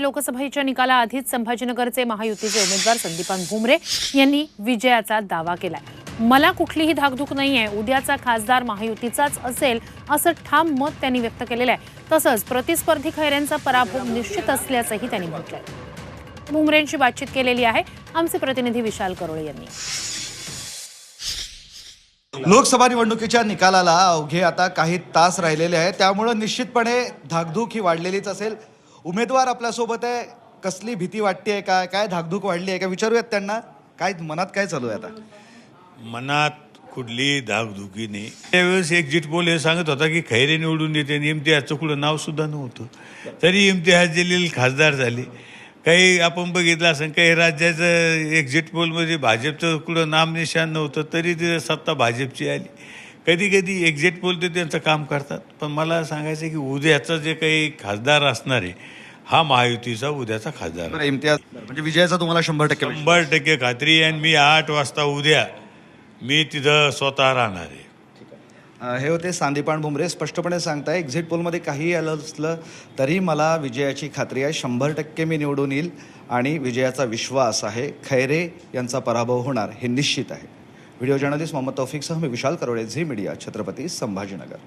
लोकसभेच्या निकालाआधीच संभाजीनगरचे महायुतीचे उमेदवार संदीपान भुमरे यांनी विजयाचा दावा केलाय. मला कुठलीही धाकधूक नाहीये उद्याचा खासदार महायुतीचाच असेल असं ठाम मत त्यांनी व्यक्त केलेलं आहे तसंच प्रतिस्पर्धी खैऱ्यांचा पराभव निश्चित असल्याचंही त्यांनी म्हटलंय. भुमरेंशी बातचीत केलेली आहे आमचे प्रतिनिधी विशाल करोळे यांनी. लोकसभा निवडणुकीच्या निकालाला अवघे आता काही तास राहिलेले आहेत. त्यामुळं निश्चितपणे धाकधूक ही वाढलेलीच असेल. उमेदवार आपल्यासोबत आहे. कसली भीती वाटते काय काय धाकधूक वाढली आहे का? विचारूयात त्यांना. काय मनात काय चालू आहे आता? मनात कुठली धाकधुकी नाही. त्यावेळेस एक्झिट पोल हे सांगत होता की खैरे निवडून येते आणि इम्तिहाजचं कुठं नाव सुद्धा नव्हतं. तरी इम्तिहाज जलील खासदार झाले. काही आपण बघितलं असं काही राज्याचं एक्झिट पोलमध्ये भाजपचं कुठं नामनिशान नव्हतं तरी ते सत्ता भाजपची आली. कधी कधी एक्झिट पोल ते त्यांचं काम करतात. पण मला सांगायचं की उद्याचा जे काही खासदार असणार आहे हा महायुतीचा उद्याचा खासदार आहे. इम्तियाज म्हणजे विजयाचा तुम्हाला शंभर टक्के विश्वास. शंभर टक्के खात्री आहे आणि मी आठ वाजता उद्या मी तिथं स्वतः राहणार आहे. अं, हे होते सांदीपान भुमरे. स्पष्टपणे सांगताय एक्झिट पोलमध्ये काहीही आलं असलं तरी मला विजयाची खात्री आहे. शंभर टक्के मी निवडून येईल आणि विजयाचा विश्वास आहे. खैरे यांचा पराभव होणार हे निश्चित आहे. व्हिडिओ जर्नलिस्ट मोहम्मद तौफिकसह मी विशाल करोडे झी मीडिया छत्रपती संभाजीनगर।